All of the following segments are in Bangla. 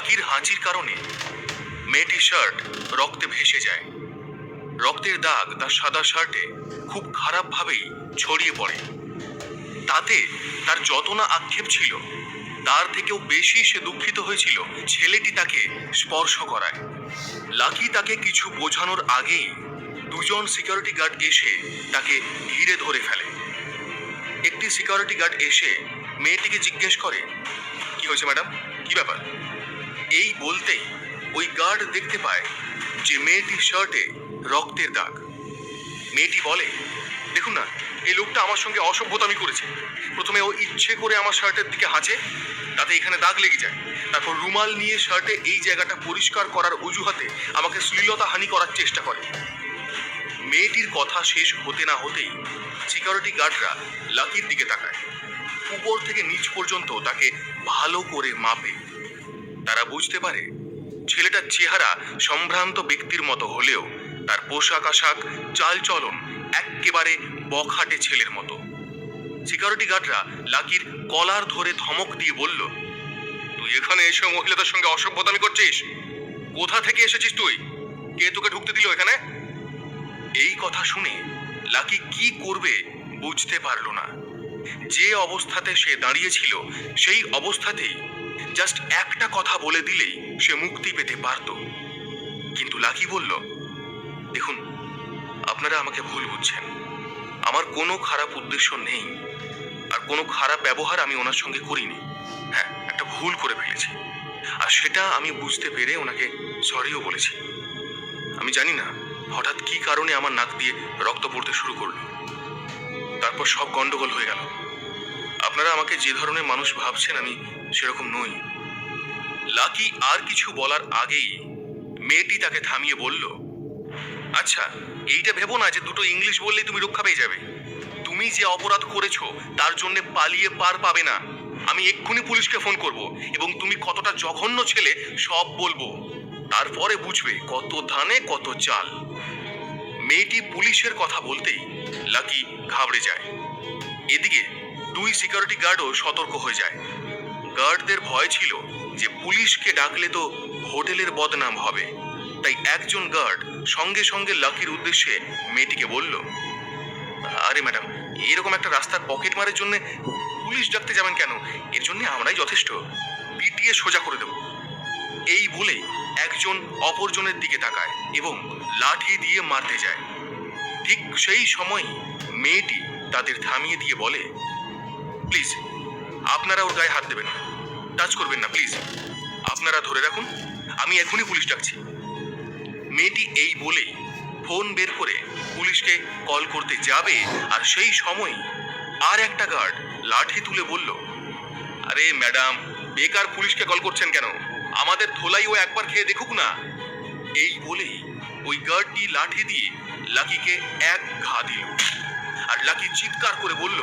লাকির হাঁচির কারণে মেয়েটির শার্ট রক্তে ভেসে যায়। রক্তের দাগ তার সাদা শার্টে খুব খারাপভাবেই ছড়িয়ে পড়ে। তাতে তার যত না আক্ষেপ ছিল, তার থেকেও বেশি সে দুঃখিত হয়েছিল ছেলেটি তাকে স্পর্শ করায়। লাকি তাকে কিছু বোঝানোর আগেই দুজন সিকিউরিটি গার্ড এসে তাকে ঘিরে ধরে ফেলে। একটি সিকিউরিটি গার্ড এসে মেয়েটিকে জিজ্ঞেস করে, কি হয়েছে ম্যাডাম কি ব্যাপার? এই বলতেই ওই গার্ড দেখতে পায় যে মেয়েটির শার্টে রক্তের দাগ। মেয়েটি বলে, দেখুন না, এই লোকটা আমার সঙ্গে অসভ্যতামি করেছে। প্রথমে ও ইচ্ছে করে আমার শার্টের দিকে হাঁচে, তাতে এখানে দাগ লেগে যায়। তারপর রুমাল নিয়ে শার্টে এই জায়গাটা পরিষ্কার করার অজুহাতে আমাকে শ্লীলতা হানি করার চেষ্টা করে। মেয়েটির কথা শেষ হতে না হতেই সিকিউরিটি গার্ডরা লাকির দিকে তাকায়। উপর থেকে নিচ পর্যন্ত তাকে ভালো করে মাপে তারা বুঝতে পারে, ছেলেটার চেহারা সম্ভ্রান্ত ব্যক্তির মতো হলেও তার পোশাক আশাক, চালচলন এক্কেবারে বখাটে ছেলের মতো। সিকিউরিটি গার্ডরা লাকির কলার ধরে ধমক দিয়ে বলল, তুই এখানে এসে মহিলাদের সঙ্গে অসভ্যতামি করছিস? কোথা থেকে এসেছিস তুই? কে তোকে ঢুকতে দিল এখানে? এই কথা শুনে লাকি কি করবে বুঝতে পারল না। যে অবস্থাতে সে দাঁড়িয়েছিল সেই অবস্থাতেই জাস্ট একটা কথা বলে দিলেই সে মুক্তি পেতে পারত। কিন্তু লাকি বলল, দেখুন, আপনারা আমাকে ভুল বুঝছেন। আমার কোনো খারাপ উদ্দেশ্য নেই, আর কোনো খারাপ ব্যবহার আমি ওনার সঙ্গে করিনি। হ্যাঁ একটা ভুল করে ফেলেছি। আর সেটা আমি বুঝতে পেরে ওনাকে সরিও বলেছি। আমি জানি না হঠাৎ কি কারণে আমার নাক দিয়ে রক্ত পড়তে শুরু করল। তারপর সব গন্ডগোল হয়ে গেল। আপনারা আমাকে যে ধরনের মানুষ ভাবছেন, আমি সেরকম নই। লাকি আর কিছু বলার আগেই মেয়েটি তাকে থামিয়ে বলল আচ্ছা এইটা ভেবো না যে দুটো ইংলিশ বললেই তুমি রক্ষা পেয়ে যাবে। তুমি যে অপরাধ করেছ, তার জন্য পালিয়ে পার পাবে না। আমি এক্ষুনি পুলিশকে ফোন করব এবং তুমি কতটা জঘন্য ছেলে, সব বলব। তারপরে বুঝবে কত ধানে, কত চাল। মেয়েটি পুলিশের কথা বলতেই লাকি ঘাবড়ে যায়। এদিকে দুই সিকিউরিটি গার্ডও সতর্ক হয়ে যায়। গার্ডদের ভয় ছিল যে পুলিশকে ডাকলে তো হোটেলের বদনাম হবে। তাই একজন গার্ড সঙ্গে সঙ্গে লাকির উদ্দেশ্যে মেয়েটিকে বলল, আরে ম্যাডাম এরকম একটা রাস্তার পকেট মারের জন্য পুলিশ ডাকতে যাবেন কেন? এর জন্য আমরাই যথেষ্ট। পিটিয়ে সোজা করে দেব। এই বলে একজন অপরজনের দিকে তাকায় এবং লাঠি দিয়ে মারতে যায়। ঠিক সেই সময় মেয়েটি তাদের থামিয়ে দিয়ে বলে প্লিজ আপনারা ওর গায়ে হাত দেবেন টাচ করবেন না প্লিজ আপনারা ধরে রাখুন, আমি এখনই পুলিশ ডাকছি। মেয়েটি এই বলেই ফোন বের করে পুলিশকে কল করতে যাবে আর সেই সময় আর একটা গার্ড লাঠি তুলে বলল, আরে ম্যাডাম বেকার পুলিশকে কল করছেন কেন? আমাদের ধোলাই ও একবার খেয়ে দেখুক না। এই বলেই ওই গার্ডটি লাঠি দিয়ে লাকিকে এক ঘা দিল আর লাকি চিৎকার করে বলল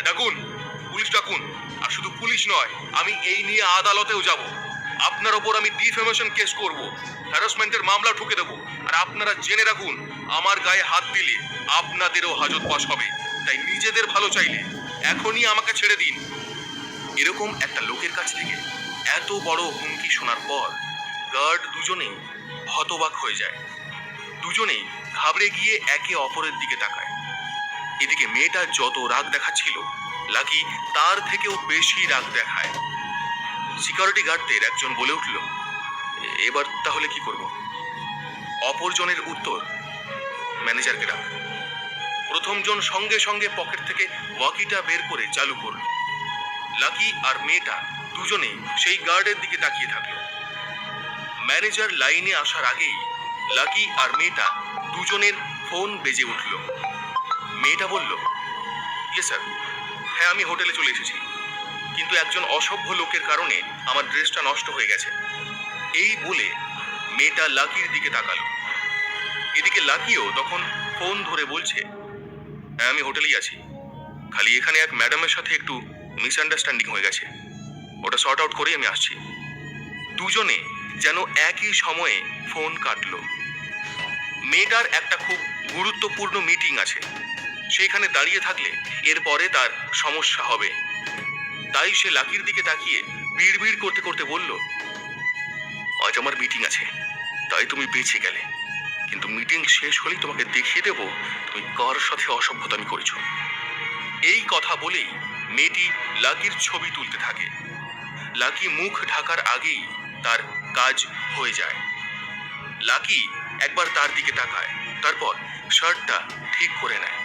ডাকুন, পুলিশ ডাকুন। আর শুধু পুলিশ নয়, আমি এই নিয়ে আদালতেও যাব। আপনার ওপর আমি ডিফেমেশন কেস করব। হ্যারাসমেন্টের মামলা ঠুকে দেবো। আর আপনারা জেনে রাখুন, আমার গায়ে হাত দিলে আপনাদেরও হাজত পাস হবে। তাই নিজেদের ভালো চাইলে এখনই আমাকে ছেড়ে দিন। এরকম একটা লোকের কাছ থেকে এত বড় হুমকি শোনার পর গার্ড দুজনেই হতবাক হয়ে যায়। দুজনেই ঘাবড়ে গিয়ে একে অপরের দিকে তাকায়। এদিকে মেয়েটা যত রাগ দেখাচ্ছিল, লাকি তার থেকেও বেশি রাগ দেখায়। সিকিউরিটি গার্ডদের একজন বলে উঠল, এবার তাহলে কি করব? অপরজনের উত্তর ম্যানেজারকে ডাক। প্রথমজন সঙ্গে সঙ্গে পকেট থেকে ওয়াকিটা বের করে চালু করল। লাকি আর মেয়েটা দুজনেই সেই গার্ডের দিকে তাকিয়ে থাকল। ম্যানেজার লাইনে আসার আগেই লাকি আর মেয়েটা দুজনের ফোন বেজে উঠল। মেয়েটা বলল ইয়ে স্যার হ্যাঁ আমি হোটেলে চলে এসেছি। কিন্তু একজন অসভ্য লোকের কারণে আমার ড্রেসটা নষ্ট হয়ে গেছে। এই বলে মেয়েটা লাকির দিকে তাকালো। এদিকে লাকিও তখন ফোন ধরে বলছে হ্যাঁ আমি হোটেলেই আছি। খালি এখানে এক ম্যাডামের সাথে একটু মিসআন্ডারস্ট্যান্ডিং হয়ে গেছে। ওটা শর্ট আউট করেই আমি আসছি। দুজনে যেন একই সময়ে ফোন কাটলো। মেয়েটার একটা খুব গুরুত্বপূর্ণ মিটিং আছে। সেইখানে দাঁড়িয়ে থাকলে এরপরে তার সমস্যা হবে। তাই সে লাকির দিকে তাকিয়ে বিড়বিড় করতে করতে বলল, আজ আমার মিটিং আছে, তাই তুমি বেঁচে গেলে। কিন্তু মিটিং শেষ হলেই তোমাকে দেখিয়ে দেব তুমি কার সাথে অসভ্যতামি করেছ। এই কথা বলেই মেয়েটি লাকির ছবি তুলতে থাকে। লাকি মুখ ঢাকার আগেই তার কাজ হয়ে যায়। লাকি একবার তার দিকে তাকায়, তারপর শার্টটা ঠিক করে নেয়।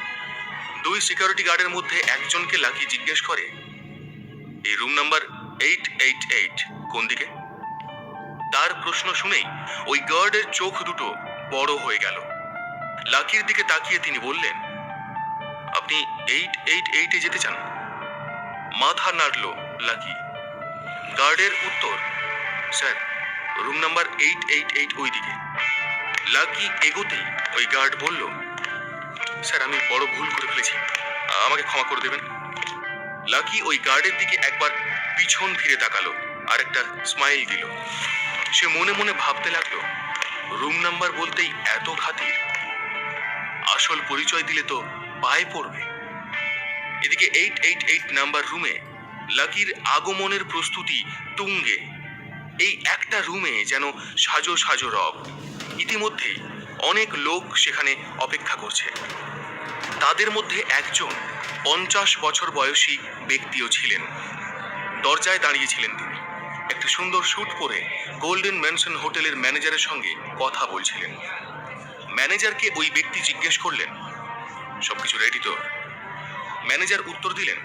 দুই সিকিউরিটি গার্ডের মধ্যে একজনকে লাকি জিজ্ঞেস করে, এই room number eight eight eight কোন দিকে? তার প্রশ্ন শুনেই ওই গার্ডের চোখ দুটো বড় হয়ে গেল। লাকির দিকে তাকিয়ে তিনি বললেন, আপনি এইট এইট এইটে যেতে চান? মাথা নাড়ল লাকি। গার্ডের উত্তর, sir room number eight eight eight ওই দিকে লাকি এগোতেই ওই গার্ড বলল স্যার, আমি বড় ভুল করে ফেলেছি। আমাকে ক্ষমা করে দেবেন। লাকি ওই গার্ডের দিকে একবার পিছন ফিরে তাকালো আর একটা স্মাইল দিল। সে মনে মনে ভাবতে লাগল রুম নাম্বার বলতেই এত খাতির। আসল পরিচয় দিলে তো পায়ে পড়বে। এদিকে এইট এইট এইট নাম্বার রুমে লাকির আগমনের প্রস্তুতি তুঙ্গে। এই একটা রুমে যেন সাজো সাজো রব। ইতিমধ্যেই অনেক লোক সেখানে অপেক্ষা করছে। তাদের মধ্যে একজন পঞ্চাশ বছর বয়সী ব্যক্তিও ছিলেন। দরজায় দাঁড়িয়েছিলেন তিনি। একটি সুন্দর স্যুট পরে গোল্ডেন ম্যানশন হোটেলের ম্যানেজারের সঙ্গে কথা বলছিলেন। ম্যানেজারকে ওই ব্যক্তি জিজ্ঞেস করলেন, সবকিছু রেডি তো ম্যানেজার উত্তর দিলেন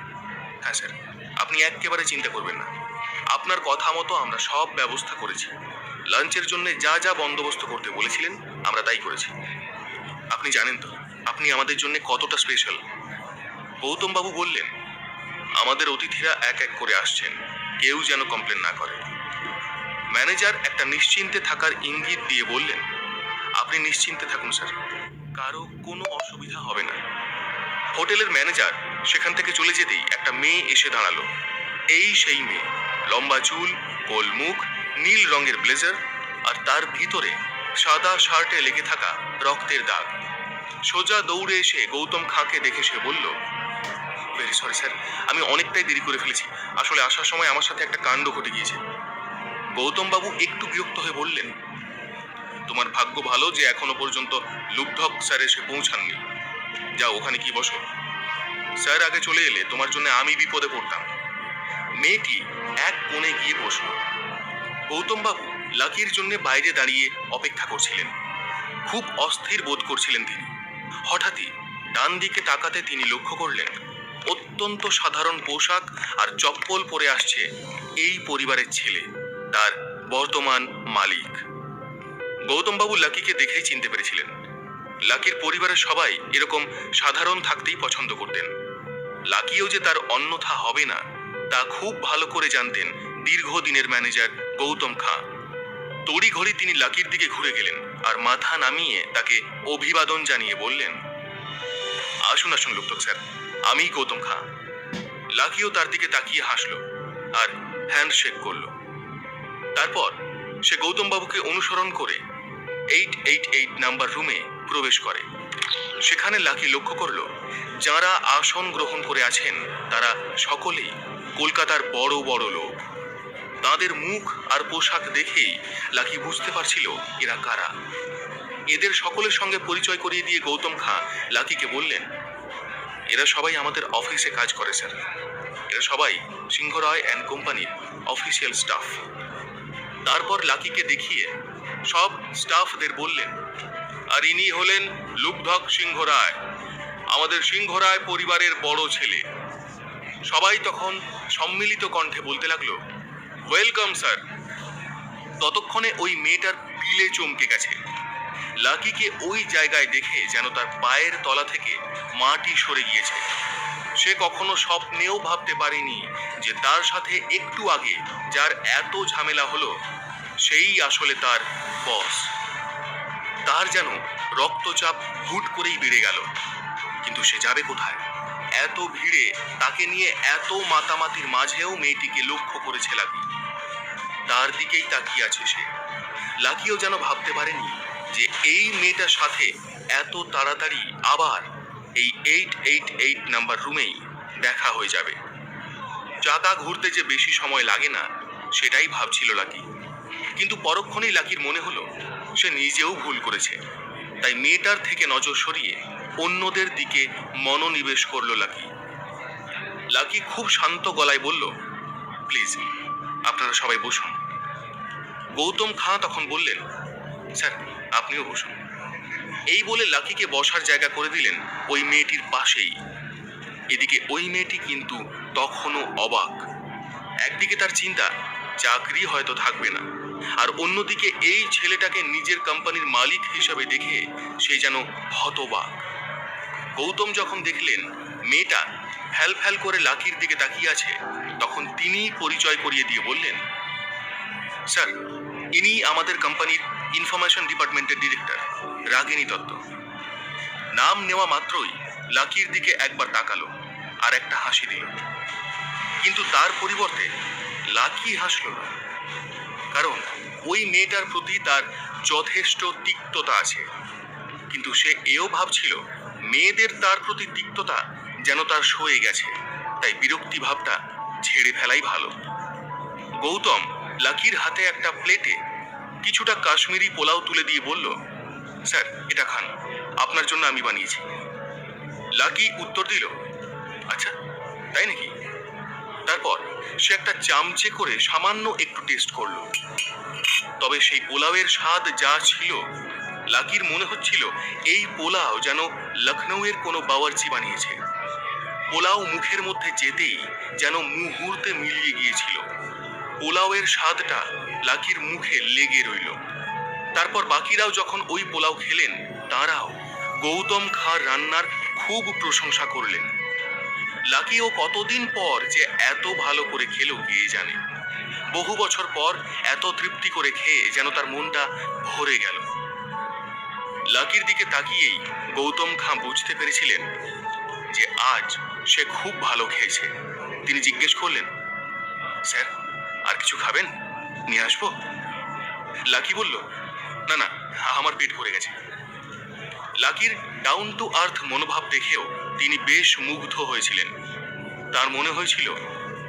হ্যাঁ স্যার, আপনি একেবারে চিন্তা করবেন না। আপনার কথা মতো আমরা সব ব্যবস্থা করেছি। লাঞ্চের জন্য যা যা বন্দোবস্ত করতে বলেছিলেন আমরা তাই করেছি। আপনি জানেন তো, আপনি আমাদের জন্য কতটা স্পেশাল গৌতম বাবু বললেন, আমাদের অতিথিরা এক এক করে আসছেন, কেউ যেন কমপ্লেন না করে। ম্যানেজার একটা নিশ্চিন্তে থাকার ইঙ্গিত দিয়ে বললেন, আপনি নিশ্চিন্তে থাকুন স্যার কারও কোনো অসুবিধা হবে না। হোটেলের ম্যানেজার সেখান থেকে চলে যেতেই একটা মেয়ে এসে দাঁড়াল। এই সেই মেয়ে, লম্বা চুল, গোল মুখ, নীল রঙের ব্লেজার আর তার ভিতরে সাদা শার্টে লেগে থাকা রক্তের দাগ। সোজা দৌড়ে এসে গৌতম খাঁকে দেখে সে বলল ভেরি সরি স্যার আমি অনেকটাই দেরি করে ফেলেছি। আসলে আসার সময় আমার সাথে একটা কাণ্ড ঘটে গিয়েছে। গৌতম বাবু একটু বিরক্ত হয়ে বললেন, তোমার ভাগ্য ভালো যে এখনও পর্যন্ত লুব্ধক স্যার এসে পৌঁছাননি। যাও, ওখানে কি বসো। স্যার আগে চলে এলে তোমার জন্য আমি বিপদে পড়তাম। মেয়েটি এক কোণে গিয়ে বসল। গৌতম বাবু লাকির জন্য বাইরে দাঁড়িয়ে অপেক্ষা করছিলেন। খুব অস্থির বোধ করছিলেন তিনি। হঠাৎই ডান দিকে তাকাতে তিনি লক্ষ্য করলেন, অত্যন্ত সাধারণ পোশাক আর চপ্পল পরে আসছে এই পরিবারের ছেলে, তার বর্তমান মালিক। গৌতমবাবু লাকিকে দেখেই চিনতে পেরেছিলেন। লাকির পরিবারের সবাই এরকম সাধারণ থাকতেই পছন্দ করতেন। লাকিও যে তার অন্যথা হবে না, তা খুব ভালো করে জানতেন দীর্ঘদিনের ম্যানেজার গৌতম খাঁ। তড়িঘড়ি তিনি লাকির দিকে ঘুরে গেলেন আর মাথা নামিয়ে তাকে অভিবাদন জানিয়ে বললেন, আসুন আসুন লোকটক স্যার আমি গৌতম খা। লাকিও তার দিকে তাকিয়ে হাসলো আর হ্যান্ডশেক করল। তারপর সে গৌতম বাবুকে অনুসরণ করে এইট এইট এইট নাম্বার রুমে প্রবেশ করে। সেখানে লাকি লক্ষ্য করল, যারা আসন গ্রহণ করে আছেন তারা সকলেই কলকাতার বড় বড় লোক। তাদের মুখ আর পোশাক দেখেই লাকি বুঝতে পারছিল এরা কারা। এদের সকলের সঙ্গে পরিচয় করিয়ে দিয়ে গৌতম খাঁ লাকিকে বললেন, এরা সবাই আমাদের অফিসে কাজ করে, স্যার। এরা সবাই সিংহরায় অ্যান্ড কোম্পানির অফিসিয়াল স্টাফ। তারপর লাকিকে দেখিয়ে সব স্টাফদের বললেন, আর ইনি হলেন লুব্ধক সিংহ রায়, আমাদের সিংহ রায় পরিবারের বড় ছেলে। সবাই তখন সম্মিলিত কণ্ঠে বলতে লাগল ওয়েলকাম, স্যার। ততক্ষণে ওই মেয়েটার পিলে চমকে গেছে। লাকিকে ওই জায়গায় দেখে যেন তার পায়ের তলা থেকে মাটি সরে গিয়েছে। সে কখনো স্বপ্নেও ভাবতে পারেনি যে তার সাথে একটু আগে যার এত ঝামেলা হলো, সেই আসলে তার বস। তার যেন রক্তচাপ হুট করেই বেড়ে গেল। কিন্তু সে যাবে কোথায়? এত ভিড়ে তাকে নিয়ে এত মাতামাতির মাঝেও মেয়েটিকে লক্ষ্য করেছে লাকি। তার দিকেই তাকিয়ে আছে সে। লাকিও যেন ভাবতে পারেনি যে এই মেয়েটার সাথে এত তাড়াতাড়ি আবার এই এইট এইট এইট নাম্বার রুমেই দেখা হয়ে যাবে। চাকা ঘুরতে যে বেশি সময় লাগে না, সেটাই ভাবছিল লাকি। কিন্তু পরক্ষণেই লাকির মনে হলো, সে নিজেও ভুল করেছে। তাই মেয়েটার থেকে নজর সরিয়ে অন্যদের দিকে মনোনিবেশ করল লাকি। লাকি খুব শান্ত গলায় বলল, প্লিজ, আপনারা সবাই বসুন। গৌতম খাঁ তখন বললেন, স্যার, আপনিও বসুন। এই বলে লাকিকে বসার জায়গা করে দিলেন ওই মেয়েটির পাশেই। এদিকে ওই মেয়েটি কিন্তু তখনও অবাক। একদিকে তার চিন্তা, চাকরি হয়তো থাকবে না। আর অন্যদিকে এই ছেলেটাকে নিজের কোম্পানির মালিক হিসাবে দেখে সে যেন হতবাক। গৌতম যখন দেখলেন, মেয়েটা ফ্যাল ফ্যাল করে লাকির দিকে তাকিয়ে আছে, তখন তিনিই পরিচয় করিয়ে দিয়ে বললেন, স্যার, ইনি আমাদের কোম্পানির ইনফরমেশন ডিপার্টমেন্টের ডিরেক্টর, রাগিনী দত্ত। নাম নেওয়া মাত্রই লাকির দিকে একবার তাকালো আর একটা হাসি দিল। কিন্তু তার পরিবর্তে লাকি হাসল না। কারণ ওই মেয়েটার প্রতি তার যথেষ্ট তিক্ততা আছে। কিন্তু সে এও ভাবছিল মেয়েদের তার প্রতি তিক্ততা যেন তার সয়ে গেছে, তাই বিরক্তি ভাবটা ছেড়ে ফেলাই ভালো। গৌতম লাকির হাতে একটা প্লেটে কিছুটা কাশ্মীরি পোলাও তুলে দিয়ে বলল, স্যার, এটা খান, আপনার জন্য আমি বানিয়েছি। লাকি উত্তর দিল আচ্ছা তাই নাকি? তারপর সে একটা চামচে করে সামান্য একটু টেস্ট করল। তবে সেই পোলাওয়ের স্বাদ যা ছিল লাকির মনে হচ্ছিল এই পোলাও যেন লখনৌয়ের কোনো বাওয়ার্চি বানিয়েছে। পোলাও মুখের মধ্যে যেতেই যেন মুহূর্তে মিলিয়ে গিয়েছিল। পোলাওয়ের স্বাদটা লাকির মুখে লেগে রইল। তারপর বাকিরাও যখন ওই পোলাও খেলেন, তারাও গৌতম খাঁর রান্নার খুব প্রশংসা করলেন। লাকিও কতদিন পর যে এত ভালো করে খেলো কে জানে। বহু বছর পর এত তৃপ্তি করে খেয়ে যেন তার মনটা ভরে গেল। লাকির দিকে তাকিয়েই গৌতম খাঁ বুঝতে পেরেছিলেন যে আজ সে খুব ভালো খেয়েছে। তিনি জিজ্ঞেস করলেন, স্যার, আর কিছু খাবেন? নিয়ে আসব? লাকি বলল, না না, আমার পেট ভরে গেছে। লাকির ডাউন টু আর্থ মনোভাব দেখেও তিনি বেশ মুগ্ধ হয়েছিলেন। তার মনে হয়েছিল,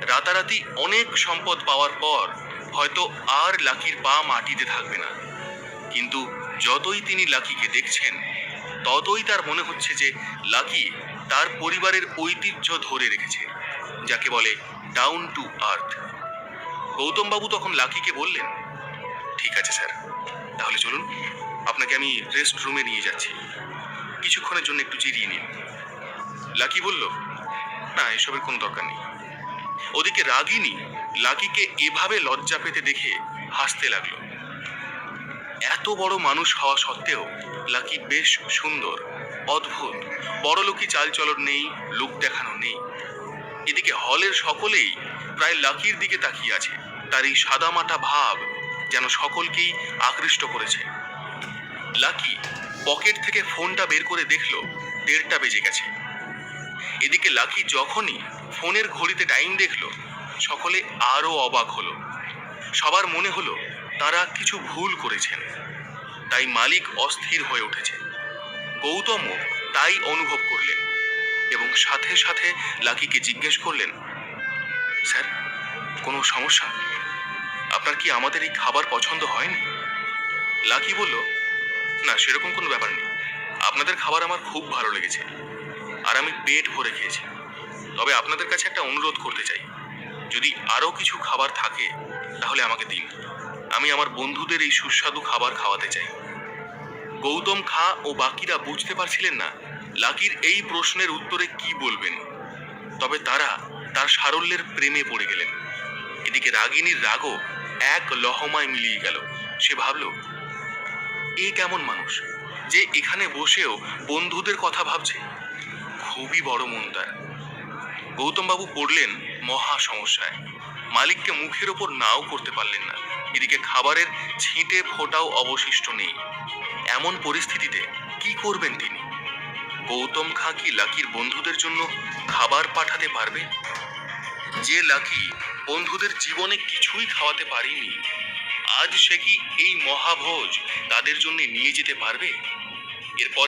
রাতারাতি অনেক সম্পদ পাওয়ার পর হয়তো আর লাকির পা মাটিতে থাকবে না। কিন্তু যতই তিনি লাকিকে দেখছেন, ততই তার মনে হচ্ছে যে লাকি তার পরিবারের ঐতিহ্য ধরে রেখেছে, যাকে বলে ডাউন টু আর্থ গৌতমবাবু তখন লাকিকে বললেন, ঠিক আছে স্যার, তাহলে চলুন, আপনাকে আমি রেস্ট রুমে নিয়ে যাচ্ছি। কিছুক্ষণের জন্য একটু জিরিয়ে নিন। লাকি বলল, না, এসবের কোনো দরকার নেই। ওদিকে রাগিনী লাকিকে এভাবে লজ্জা পেতে দেখে হাসতে লাগল। এত বড় মানুষ হওয়া সত্ত্বেও লাকি বেশ সুন্দর, অদ্ভুত। বড়লোকি চালচলন নেই, লোক দেখানো নেই। এদিকে হলের সকলেই প্রায় লাকির দিকে তাকিয়ে আছে। তার এই সাদামাটা ভাব যেন সকলকেই আকৃষ্ট করেছে। লাকি পকেট থেকে ফোনটা বের করে দেখল, দেড়টা বেজে গেছে। এদিকে লাকি যখনই ফোনের ঘড়িতে টাইম দেখল, সকলে আরও অবাক হলো। সবার মনে হলো তারা কিছু ভুল করেছেন। তাই মালিক অস্থির হয়ে উঠেছে। গৌতমও তাই অনুভব করলেন এবং সাথে সাথে লাকিকে জিজ্ঞেস করলেন, স্যার, কোনো সমস্যা? আপনার কি আমাদের এই খাবার পছন্দ হয়নি? লাকি বলল, না, সেরকম কোনো ব্যাপার নেই। আপনাদের খাবার আমার খুব ভালো লেগেছে আর আমি পেট ভরে খেয়েছি। তবে আপনাদের কাছে একটা অনুরোধ করতে চাই। যদি আরও কিছু খাবার থাকে, তাহলে আমাকে দিন। আমি আমার বন্ধুদের এই সুস্বাদু খাবার খাওয়াতে চাই। গৌতম খা ও বাকিরা বুঝতে পারছিলেন না লাকির এই প্রশ্নের উত্তরে কি বলবেন। তবে তারা তার সারল্যের প্রেমে পড়ে গেলেন। এদিকে রাগিনীর রাগও এক লহমায় মিলিয়ে গেল। সে ভাবল, এ কেমন মানুষ যে এখানে বসেও বন্ধুদের কথা ভাবছে? খুবই বড় মন তার। গৌতমবাবু পড়লেন মহা সমস্যায়। মালিককে মুখের ওপর নাও করতে পারলেন না। এদিকে খাবারের ছিটে ফোটাও অবশিষ্ট নেই। এমন পরিস্থিতিতে কি করবেন তিনি? গৌতম খাঁ কি লাকির বন্ধুদের জন্য খাবার পাঠাতে পারবে? যে লাকি বন্ধুদের জীবনে কিছুই খাওয়াতে পারেনি, আজ সে কি এই মহাভোজ তাদের জন্য নিয়ে যেতে পারবে? এরপর